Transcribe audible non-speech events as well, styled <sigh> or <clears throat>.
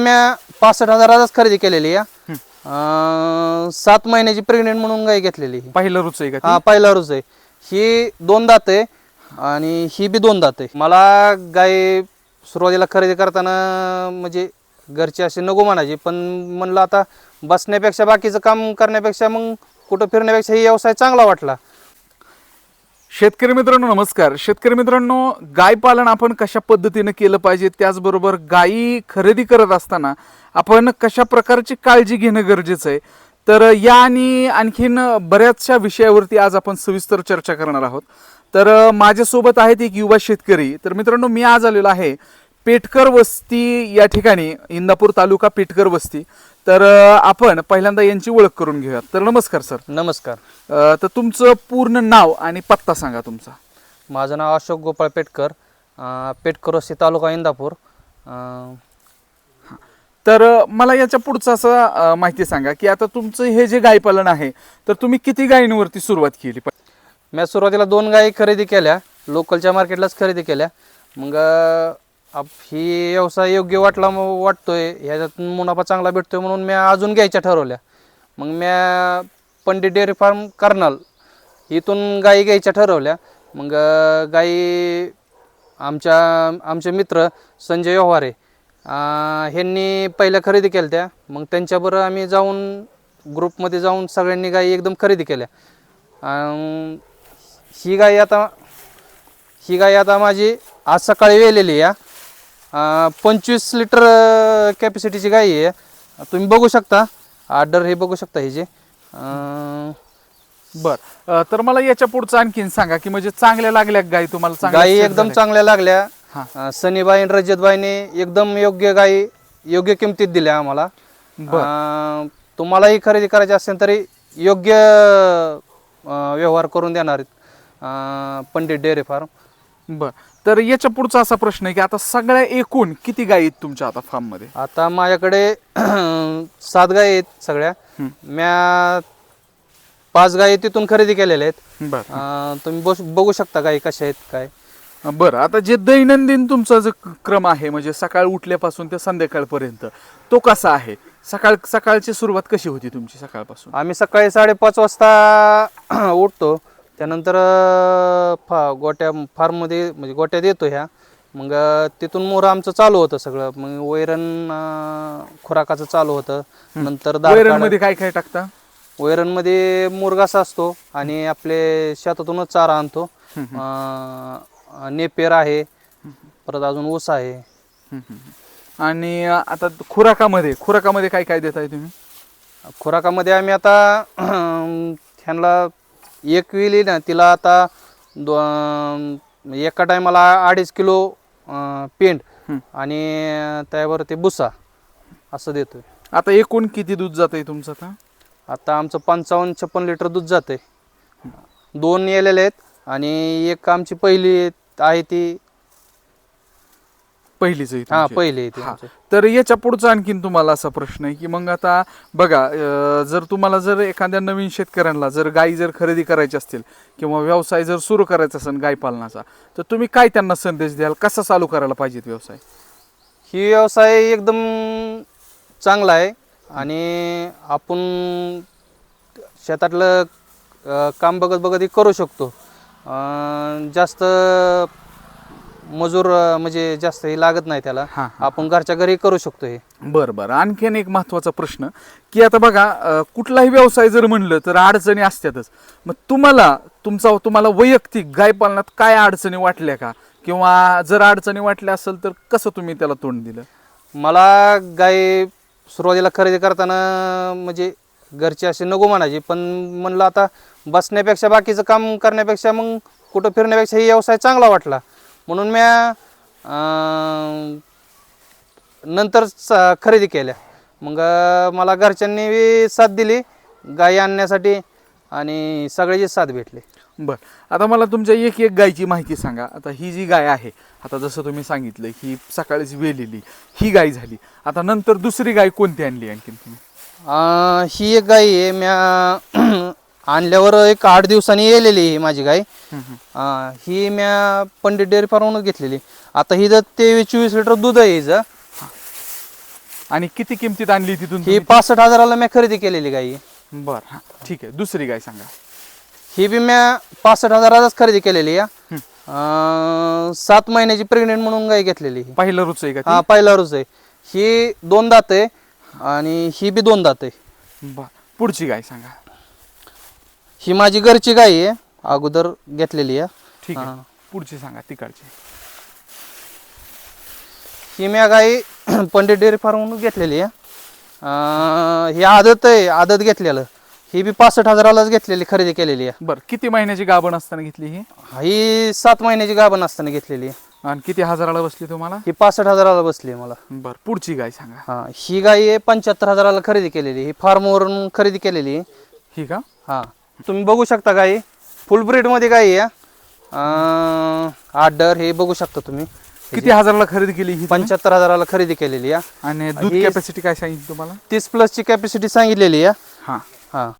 मी पासष्ट हजाराचाच खरेदी केलेली आहे. अं, सात महिन्याची प्रेग्नेंट म्हणून गाय घेतलेली ही. पहिलं रुच आहे का? हा पहिला रोज आहे. ही दोन दात आहे आणि ही बी दोन दात आहे. मला गाय सुरुवातीला खरेदी करताना म्हणजे घरची अशी नको म्हणायची पण म्हणलं आता बसण्यापेक्षा बाकीचं काम करण्यापेक्षा मग कुठं फिरण्यापेक्षा ही व्यवसाय चांगला वाटला. शेतकरी मित्रांनो नमस्कार. शेतकरी मित्रांनो गाय पालन आपण कशा पद्धतीनं केलं पाहिजे? त्याचबरोबर गायी खरेदी करत असताना आपण कशा प्रकारची काळजी घेणं गरजेचं आहे? तर या आणि आणखीन बऱ्याचशा विषयावरती आज आपण सविस्तर चर्चा करणार आहोत. तर माझ्यासोबत आहेत एक युवा शेतकरी. तर मित्रांनो मी आज आलेलो आहे पेटकर वस्ती या ठिकाणी इंदापूर तालुका पेटकर वस्ती. तर अ, आपण पहिल्यांदा यांची ओळख करून घेऊयात. तर नमस्कार सर. नमस्कार. अ, तर तुमचं पूर्ण नाव आणि पत्ता सांगा तुमचा. माझं नाव अशोक गोपाळ पेटकर अं, पेटकर वस्ती तालुका इंदापूर. अं, तर अ, मला याच्या पुढचं असं अ, माहिती सांगा की आता तुमचं हे जे गायपालन आहे तर तुम्ही किती गायींवरती सुरुवात केली? मी सुरुवातीला दोन गायी खरेदी केल्या लोकलच्या मार्केटलाच खरेदी केल्या. मग अं, आप- ही व्यवसाय योग्य वाटला वाटतोय. ह्याच्यात मुनाफा चांगला भेटतोय म्हणून मी अजून घ्यायच्या ठरवल्या. मग मी पंडित डेअरी फार्म कर्नाल इथून गाई घ्यायच्या ठरवल्या. मग गाई आमच्या आमचे मित्र संजय व्यवहारे ह्यांनी पहिल्या खरेदी केल्या त्या मग त्यांच्याबरोबर आम्ही जाऊन ग्रुपमध्ये जाऊन सगळ्यांनी गायी एकदम खरेदी केल्या. ही गाई आता ही गाई आता माझी आज सकाळी वेलेली आहे. पंचवीस लिटर कॅपॅसिटीची गाय आहे. तुम्ही बघू शकता. आर्डर हे बघू शकता ही जे. बर. तर मला याच्या पुढचं आणखीन सांगा की म्हणजे चांगल्या लागल्या गाय तुम्हाला? गायी set एकदम? चांगल्या लागल्या. हा. सनीबाई आणि रजतबाईने एकदम योग्य गायी योग्य किमतीत दिल्या आम्हाला. तुम्हालाही खरेदी करायची असेल तरी योग्य व्यवहार करून देणार आहेत पंडित डेअरी फार्म. बर. तर याच्या पुढचा असा प्रश्न आहे की आता सगळ्या एकूण किती गायी आहेत तुमच्या आता फार्ममध्ये आता माझ्याकडे <clears throat> सात गायी आहेत सगळ्या. म्या पाच गायी तिथून खरेदी केलेल्या आहेत. बर. अं, तुम्ही बस बघू शकता गायी कशा आहेत काय. बरं. आता जे दैनंदिन तुमचा जो क- क्रम आहे म्हणजे सकाळ उठल्यापासून ते संध्याकाळपर्यंत तो कसा आहे? सकाळ सकाळची सुरुवात कशी होती तुमची सकाळपासून? आम्ही सकाळी साडेपाच वाजता <clears throat> उठतो. त्यानंतर फा गोट्या फार्ममध्ये म्हणजे गोट्यात येतो ह्या. मग तिथून मोर आमचं चालू होतं सगळं. मग वैरण खुराकाचं चालू होतं. नंतर वैरणमध्ये काय काय टाकता? वैरणमध्ये मुरगासा असतो आणि आपले शेतातूनच चारा आणतो. नेपेर आहे. परत अजून ऊस आहे. आणि आता खुराकामध्ये खुराकामध्ये काय काय देताय तुम्ही? खुराकामध्ये आम्ही आता ह्यांना एक विली ना तिला आता दो एका टायमाला अडीच किलो अं, पेंड. आणि त्यावर ते बुसा असं देतोय. आता एकूण किती दूध जातंय तुमचं आता? आता आमचं पंचावन्न छप्पन लिटर दूध जाते दोन येलेले आहेत आणि एक आमची पहिली आहे ती पहिलीच आहे हा तुमची. पहिली हा. आमची. तर याच्या पुढचा आणखीन तुम्हाला असा प्रश्न आहे की मग आता बघा अं, जर तुम्हाला जर एखाद्या नवीन शेतकऱ्यांना जर गायी जर खरेदी करायची असतील किंवा व्यवसाय जर सुरू करायचा असेल गाय पालनाचा तर तुम्ही काय त्यांना संदेश द्याल कसा चालू करायला पाहिजेत व्यवसाय ही व्यवसाय एकदम चांगला आहे आणि आपण शेतातलं अ, काम बघत बघत हे करू शकतो अ, जास्त मजूर अ, म्हणजे जास्त हे लागत नाही त्याला. हा, आपण घरच्या घरी करू शकतो हे. बरं बरं. आणखीन एक महत्त्वाचा प्रश्न की आता बघा अं, कुठलाही व्यवसाय जर म्हणलं तर अडचणी असतातच. मग तुम्हाला तुमचा तुम्हाला वैयक्तिक गाय पालनात काय अडचणी वाटल्या का? किंवा जर अडचणी वाटल्या असेल तर कसं तुम्ही त्याला तोंड दिलं? मला गाय सुरुवातीला खरेदी करताना म्हणजे घरची अशी नको म्हणायची पण म्हणलं आता बसण्यापेक्षा बाकीचं काम करण्यापेक्षा मग कुठं फिरण्यापेक्षा ही व्यवसाय चांगला वाटला. म्हणून मी नंतर खरेदी केल्या. मग मला घरच्यांनी बी साथ दिली गाई आणण्यासाठी आणि सगळ्याची साथ भेटली. बर. आता मला तुमच्या एक एक गायची माहिती सांगा. आता ही जी गाय आहे आता जसं तुम्ही सांगितलं की सकाळीच वेलेली ही गाय झाली. आता नंतर दुसरी गाय कोणती आणली आणखीन तुम्ही? अं, ही एक गाय आहे म्या आणल्यावर एक आठ दिवसांनी येलेली आहे माझी गाय. ही म्या पंडित डेअरी फार्मवरूनच घेतलेली. आता ही जर तेवीस चोवीस लिटर दूध आहे हिचं. आणि किती किमतीत आणली तिथून ही पासष्ट हजाराला मी खरेदी केलेली आहे. बर हा. ठीक आहे. दुसरी गाय सांगा. ही बी मी पासष्ट हजारालाच खरेदी केलेली आहे. अं, सात महिन्याची प्रेग्नेंट म्हणून गाय घेतलेली ही. पहिलं रुच आहे का हा पहिला रोज आहे. ही दोन दात आहे आणि ही बी दोन दात आहे? बर. पुढची गाय सांगा. ही माझी घरची गाय आहे. अगोदर घेतलेली आहे. ठीक आहे. हा. पुढची सांगा तिकडची. ही मी गाय <clears throat> पंडित डेअरी फार्ममधून घेतलेली आहे. अं, ही आदत आहे आदत घेतलेलं. ही बी पासष्ट हजारालाच घेतलेली खरेदी केलेली आहे. बर किती महिन्याची गाभण असताना घेतली ही? ही सात महिन्याची गाभण असताना घेतलेली आहे. आणि किती हजाराला बसली तुम्हाला? ही पासष्ट हजाराला बसली आहे मला. बर पुढची गाय सांगा. हा ही गाय आहे पंच्याहत्तर हजाराला खरेदी केलेली ही फार्मवरून खरेदी केलेली आहे. ही का? हा. तुम्ही बघू शकता गाई फुल ब्रीडमध्ये गाई आहे. अं, आडर हे बघू शकता तुम्ही. किती हजाराला खरेदी केली ही? पंच्याहत्तर हजाराला खरेदी केलेली आहे. आणि दूध कॅपॅसिटी काय सांगितली तुम्हाला? तीस प्लसची कॅपॅसिटी सांगितलेली आहे. हा. हा.